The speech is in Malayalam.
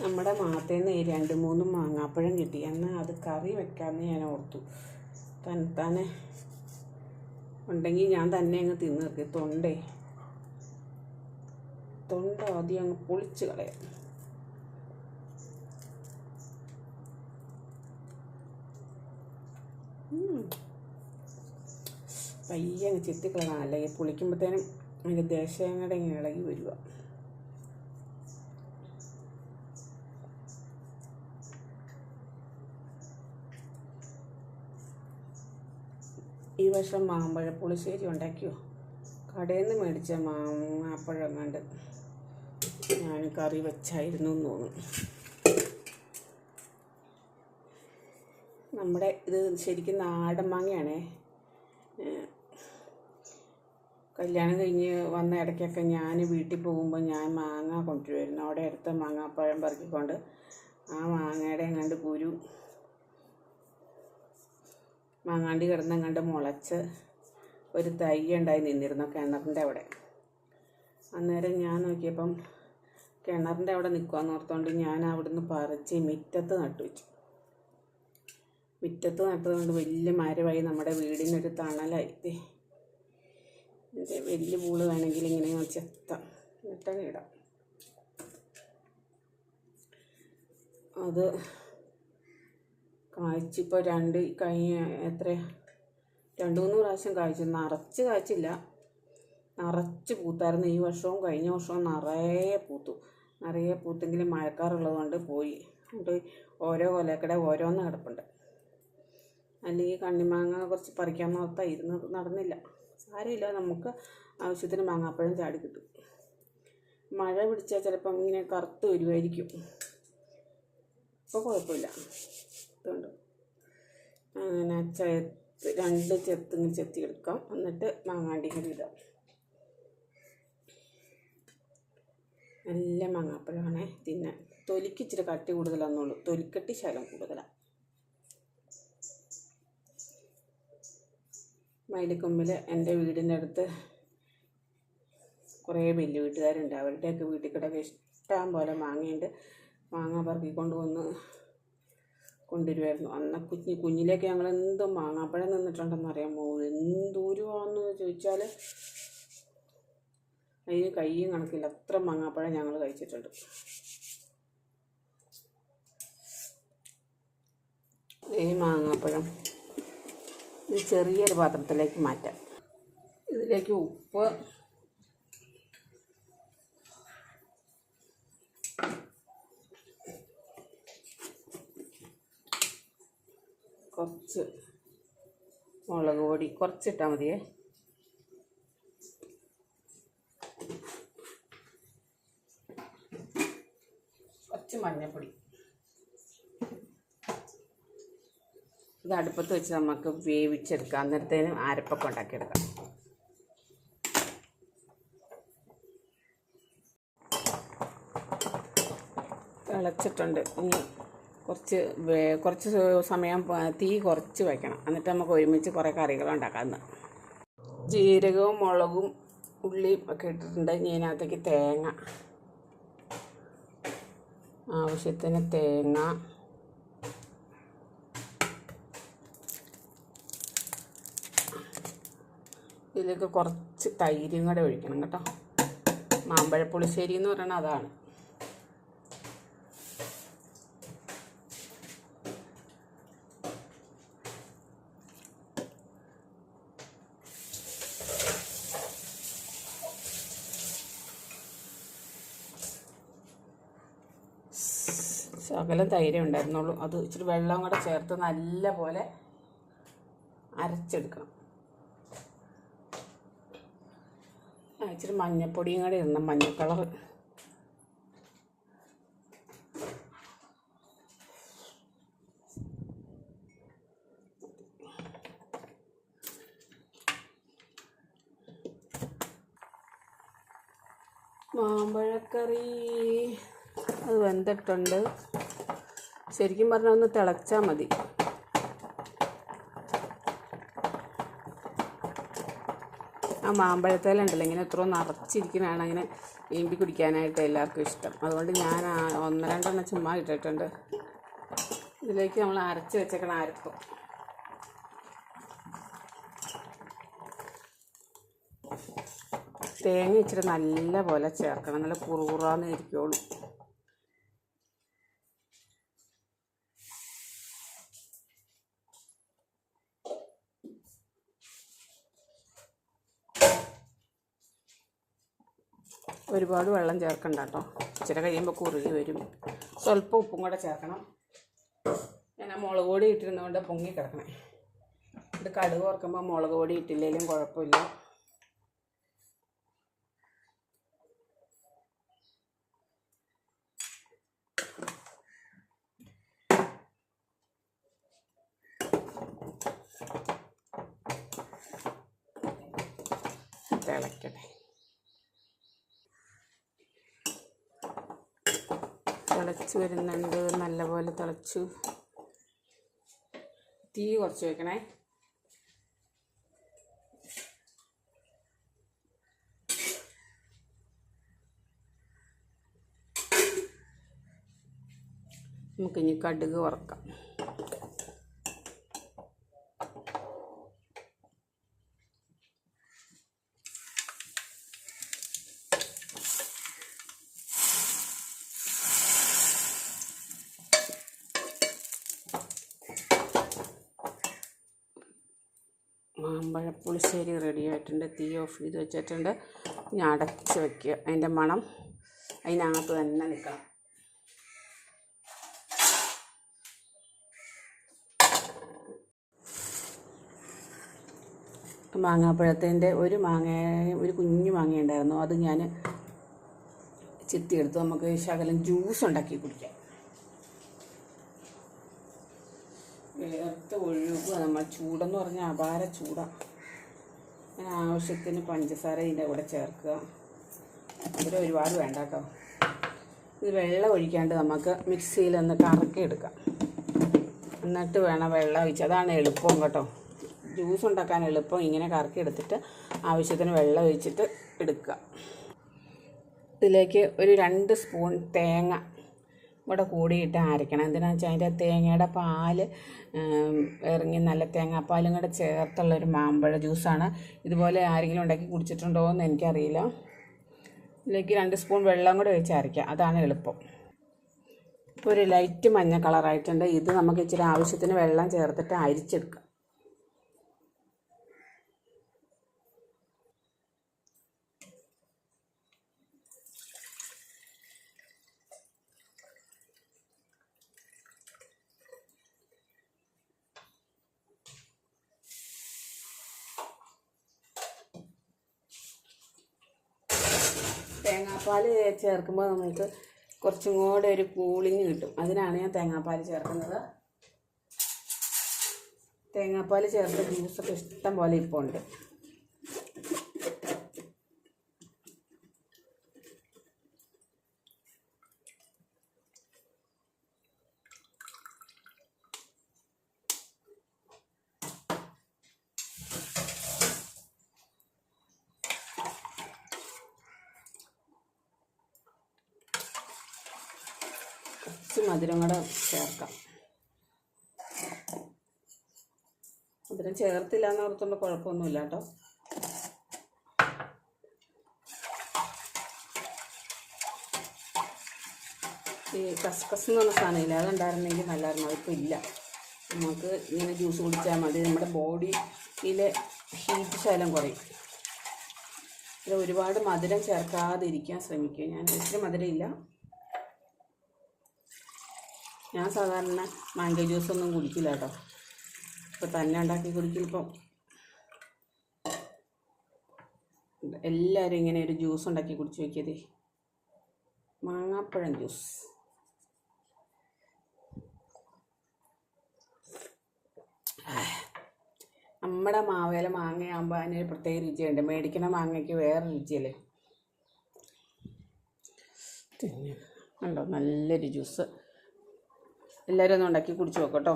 നമ്മുടെ മാത്തേന്ന് രണ്ട് മൂന്ന് മാങ്ങാപ്പഴം കിട്ടി. എന്നാൽ അത് കറി വെക്കാമെന്ന് ഞാൻ ഓർത്തു. തന്നെ ഉണ്ടെങ്കിൽ ഞാൻ തന്നെ അങ്ങ് തിന്ന് നിർത്തി തൊണ്ടേ. തൊണ്ട ആദ്യം അങ്ങ് പൊളിച്ച് കളയാം. പയ്യെ അങ്ങ് ചെത്തിക്കളയണം. അല്ലെങ്കിൽ പൊളിക്കുമ്പോഴത്തേനും അതിന്റെ ദേശങ്ങളുടെ ഇങ്ങനെ ഇളകി വരിക. ഈ വർഷം മാമ്പഴ പുളിശ്ശേരി ഉണ്ടാക്കിയോ? കടയിൽ നിന്ന് മേടിച്ച മാപ്പഴം കണ്ട് ഞാൻ കറി വെച്ചായിരുന്നു എന്ന് തോന്നുന്നു. നമ്മുടെ ഇത് ശരിക്കും നാടൻ മാങ്ങയാണേ. കല്യാണം കഴിഞ്ഞ് വന്ന ഇടയ്ക്കൊക്കെ ഞാൻ വീട്ടിൽ പോകുമ്പോൾ ഞാൻ മാങ്ങ കൊണ്ടുവരുമായിരുന്നു. അവിടെ അടുത്ത മാങ്ങാപ്പഴം പറക്കിക്കൊണ്ട് ആ മാങ്ങയുടെ കണ്ട് കുരു മാങ്ങാണ്ടി കിടന്നും കണ്ട് മുളച്ച് ഒരു തൈ ഉണ്ടായി നിന്നിരുന്നു കിണറിന്റെ അവിടെ. അന്നേരം ഞാൻ നോക്കിയപ്പം കിണറിന്റെ അവിടെ നിൽക്കുകയെന്ന് ഓർത്തുകൊണ്ട് ഞാൻ അവിടുന്ന് പറിച്ച് മുറ്റത്ത് നട്ടു വെച്ചു മുറ്റത്ത് നട്ടതുകൊണ്ട് വലിയ മരമായി നമ്മുടെ വീടിനൊരു തണലായി. വലിയ പൂൾ വേണമെങ്കിൽ ഇങ്ങനെ ചെത്താം. എന്നിട്ടങ്ങ് ഇടാം. അത് കായ്ച്ചിപ്പോൾ രണ്ട് കഴിഞ്ഞ എത്ര? രണ്ട് മൂന്ന് പ്രാവശ്യം കായ്ച്ചു. നിറച്ച് കായ്ച്ചില്ല. നിറച്ച് പൂത്തായിരുന്നു. ഈ വർഷവും കഴിഞ്ഞ വർഷവും നിറയെ പൂത്തു. നിറയെ പൂത്തെങ്കിലും മഴക്കാറുള്ളത് കൊണ്ട് പോയി. അതുകൊണ്ട് ഓരോ കൊലക്കടെ ഓരോന്ന് കിടപ്പുണ്ട്. അല്ലെങ്കിൽ കണ്ണിമാങ്ങ കുറച്ച് പറിക്കാൻ ഓർത്താ ഇരുന്ന് നടന്നില്ല. സാരമില്ല. നമുക്ക് ആവശ്യത്തിന് മാങ്ങാപ്പഴം ചാടി കിട്ടും. മഴ പിടിച്ചാൽ ചിലപ്പം ഇങ്ങനെ കറുത്ത് വരുമായിരിക്കും ഇപ്പോൾ കുഴപ്പമില്ല. ഇതുണ്ട്? അങ്ങനെ ചെത്ത് രണ്ട് ചെത്തും ചെത്തി എടുക്കാം. എന്നിട്ട് മാങ്ങാണ്ടി ഇടാം. നല്ല മാങ്ങാപ്പഴമാണ് തിന്നാൻ. തൊലിക്ക് ഇച്ചിരി കട്ടി കൂടുതലാണെന്നുള്ളൂ. തൊലിക്കട്ടി ശകലം കൂടുതലാണ് മയിലിക്കൊമ്പിൽ എന്റെ വീടിന്റെ അടുത്ത് കുറേ വലിയ വീട്ടുകാരുണ്ട്. അവരുടെയൊക്കെ വീട്ടിൽ കിടക്കെ ഇഷ്ടം പോലെ മാങ്ങയുണ്ട്. മാങ്ങ പറക്കിക്കൊണ്ട് വന്ന് കൊണ്ടുവരുമായിരുന്നു അന്ന് കുഞ്ഞ് കുഞ്ഞിലേക്ക് ഞങ്ങൾ എന്ത് മാങ്ങാപ്പഴം നിന്നിട്ടുണ്ടെന്ന് അറിയാമോ എന്തൂരമാണെന്ന് ചോദിച്ചാൽ അതിന് കൈയും കണക്കില്ല. അത്ര മാങ്ങാപ്പഴം ഞങ്ങൾ കഴിച്ചിട്ടുണ്ട്. ഈ മാങ്ങാപ്പഴം ഇത് ചെറിയൊരു പാത്രത്തിലേക്ക് മാറ്റാം. ഇതിലേക്ക് ഉപ്പ് കുറച്ച് മുളക് പൊടി കുറച്ചിട്ടാൽ മതിയേ. കുറച്ച് മഞ്ഞൾപ്പൊടി ഇത് അടുപ്പത്ത് വെച്ച് നമുക്ക് വേവിച്ചെടുക്കാം. അന്നേരത്തേനും അരപ്പൊക്കെ ഉണ്ടാക്കിയെടുക്കാം. തിളച്ചിട്ടുണ്ട്. ഇനി കുറച്ച് കുറച്ച് സമയം തീ കുറച്ച് വയ്ക്കണം എന്നിട്ട് നമുക്ക് ഒരുമിച്ച് കുറേ കറികൾ ഉണ്ടാക്കാം ജീരകവും മുളകും ഉള്ളിയും ഒക്കെ ഇട്ടിട്ടുണ്ട്. ഇനി അതിനകത്തേക്ക് തേങ്ങ. ആവശ്യത്തിന് തേങ്ങ. ഇതിലേക്ക് കുറച്ച് തൈരും കൂടെ ഒഴിക്കണം കേട്ടോ. മാമ്പഴ പുളിശ്ശേരി എന്ന് പറയുന്നത് അതാണ്. ശകലം തൈരേ ഉണ്ടായിരുന്നുള്ളൂ. അത് ഇച്ചിരി വെള്ളം കൂടെ ചേർത്ത് നല്ല പോലെ അരച്ചെടുക്കണം ഇച്ചിരി മഞ്ഞപ്പൊടിയും കൂടെ ഇടണം മഞ്ഞ കളർ മാമ്പഴക്കറി അത് വെന്തിട്ടുണ്ട്. ശരിക്കും പറഞ്ഞാൽ ഒന്ന് തിളച്ചാൽ മതി. ആ മാമ്പഴത്തേല ഉണ്ടല്ലോ ഇങ്ങനെ എത്രയോ നിറച്ചിരിക്കുന്നതാണ് അങ്ങനെ വീമ്പി കുടിക്കാനായിട്ട് എല്ലാവർക്കും ഇഷ്ടം. അതുകൊണ്ട് ഞാൻ ഒന്ന് രണ്ടെണ്ണം ചുമ്മാ ഇട്ടിട്ടുണ്ട്. ഇതിലേക്ക് നമ്മൾ അരച്ച് വെച്ചേക്കണ അരപ്പ്. തേങ്ങ ഇച്ചിരി നല്ല പോലെ ചേർക്കണം നല്ല കുറുകുറാന്ന് ഇരിക്കുള്ളൂ. ഒരുപാട് വെള്ളം ചേർക്കണ്ട കേട്ടോ ഇച്ചിരി കഴിയുമ്പോൾ കുറുകി വരും. സ്വല്പം ഉപ്പും കൂടെ ചേർക്കണം. ഞാൻ ആ മുളക് പൊടി ഇട്ടിരുന്നതുകൊണ്ട് പൊങ്ങി കിടക്കണേ. ഇത് കടുക് ഓർക്കുമ്പോൾ മുളക് പൊടി ഇട്ടില്ലെങ്കിലും കുഴപ്പമില്ല. തിളയ്ക്കട്ടെ തിളച്ച് വരുന്നുണ്ട്. നല്ലപോലെ തിളച്ചു. തീ കുറച്ച് വെക്കണേ. നമുക്കിനി കടുക് വറക്കാം. മാമ്പഴ പുളിശ്ശേരി റെഡി ആയിട്ടുണ്ട്. തീ ഓഫ് ചെയ്ത് വെച്ചിട്ടുണ്ട്. ഇനി അടച്ച് വെക്കുക. അതിന്റെ മണം അതിനകത്ത് തന്നെ നിൽക്കണം. മാങ്ങാപ്പഴത്തിന്റെ ഒരു മാങ്ങ ഒരു കുഞ്ഞു മാങ്ങ ഉണ്ടായിരുന്നു അത് ഞാൻ ചിത്തിയെടുത്ത്. നമുക്ക് ശകലം ജ്യൂസ് ഉണ്ടാക്കി കുടിക്കാം. ഒഴുകുക നമ്മൾ ചൂടെന്ന് പറഞ്ഞാൽ അപാര ചൂടാണ് അങ്ങനെ ആവശ്യത്തിന് പഞ്ചസാര ഇതിന്റെ കൂടെ ചേർക്കുക. ഇതിൽ ഒരുപാട് വേണ്ട കേട്ടോ ഇത് വെള്ളം ഒഴിക്കാണ്ട് നമുക്ക് മിക്സിയിൽ ഒന്ന് കറക്കി എടുക്കാം. എന്നിട്ട് വേണം വെള്ളം ഒഴിച്ച്. അതാണ് എളുപ്പം കേട്ടോ. ജ്യൂസ് ഉണ്ടാക്കാൻ എളുപ്പം. ഇങ്ങനെ കറക്കി എടുത്തിട്ട് ആവശ്യത്തിന് വെള്ളം ഒഴിച്ചിട്ട് എടുക്കുക. ഇതിലേക്ക് ഒരു രണ്ട് സ്പൂൺ തേങ്ങ കൂടെ കൂടിയിട്ട് അരയ്ക്കണം എന്തിനാണെന്ന് വെച്ചാൽ അതിന്റെ തേങ്ങയുടെ പാൽ ഇറങ്ങി നല്ല തേങ്ങാപ്പാലും കൂടെ ചേർത്തുള്ള ഒരു മാമ്പഴ ജ്യൂസാണ്. ഇതുപോലെ ആരെങ്കിലും ഉണ്ടാക്കി കുടിച്ചിട്ടുണ്ടോ എന്ന് എനിക്കറിയില്ല. ഇതിലേക്ക് രണ്ട് സ്പൂൺ വെള്ളം കൂടെ ഒഴിച്ച് അരയ്ക്കാം. അതാണ് എളുപ്പം. ഇപ്പോൾ ഒരു ലൈറ്റ് മഞ്ഞ കളറായിട്ടുണ്ട്. ഇത് നമുക്ക് ഇച്ചിരി ആവശ്യത്തിന് വെള്ളം ചേർത്തിട്ട് അരിച്ചെടുക്കാം. തേങ്ങാപ്പാൽ ചേർക്കുമ്പോൾ നമുക്ക് കുറച്ചും കൂടെ ഒരു കൂളിങ് കിട്ടും. അതിനാണ് ഞാൻ തേങ്ങാപ്പാൽ ചേർക്കുന്നത്. തേങ്ങാപ്പാൽ ചേർത്ത് ജ്യൂസൊക്കെ ഇഷ്ടം പോലെ ഇപ്പോൾ ഉണ്ട്. കുറച്ച് മധുരം കൂടെ ചേർക്കാം. മധുരം ചേർത്തില്ല എന്ന് ഓർത്തുകൊണ്ട് കുഴപ്പമൊന്നുമില്ല കേട്ടോ. ഈ കസ്കസ് എന്ന് പറഞ്ഞ സാധനമില്ല അതുണ്ടായിരുന്നെങ്കിൽ നല്ലായിരുന്നു. അതിപ്പോൾ ഇല്ല. നമുക്ക് ഇങ്ങനെ ജ്യൂസ് കുടിച്ചാൽ മതി. നമ്മുടെ ബോഡിയിലെ ഹീറ്റ് ശകലം കുറയും. ഇത് ഒരുപാട് മധുരം ചേർക്കാതിരിക്കാൻ ശ്രമിക്കുക. ഞാൻ ഇത്തിരി മധുരം ഇല്ല ഞാൻ സാധാരണ മാംഗോ ജ്യൂസ് ഒന്നും കുടിക്കില്ല കേട്ടോ. ഇപ്പം തന്നെ ഉണ്ടാക്കി കുടിക്കുമ്പം എല്ലാവരും ഇങ്ങനെ ഒരു ജ്യൂസ് ഉണ്ടാക്കി കുടിച്ച് നോക്കിയത്. മാങ്ങാപ്പഴം ജ്യൂസ് നമ്മുടെ മാവേല മാങ്ങയാകുമ്പോൾ അതിനൊരു പ്രത്യേക രുചിയുണ്ട്. മേടിക്കുന്ന മാങ്ങയ്ക്ക് വേറെ രുചിയല്ലേ? പിന്നെ ഉണ്ടോ നല്ലൊരു ജ്യൂസ് എല്ലാവരും ഒന്ന് ഉണ്ടാക്കി കുടിച്ച് നോക്കട്ടോ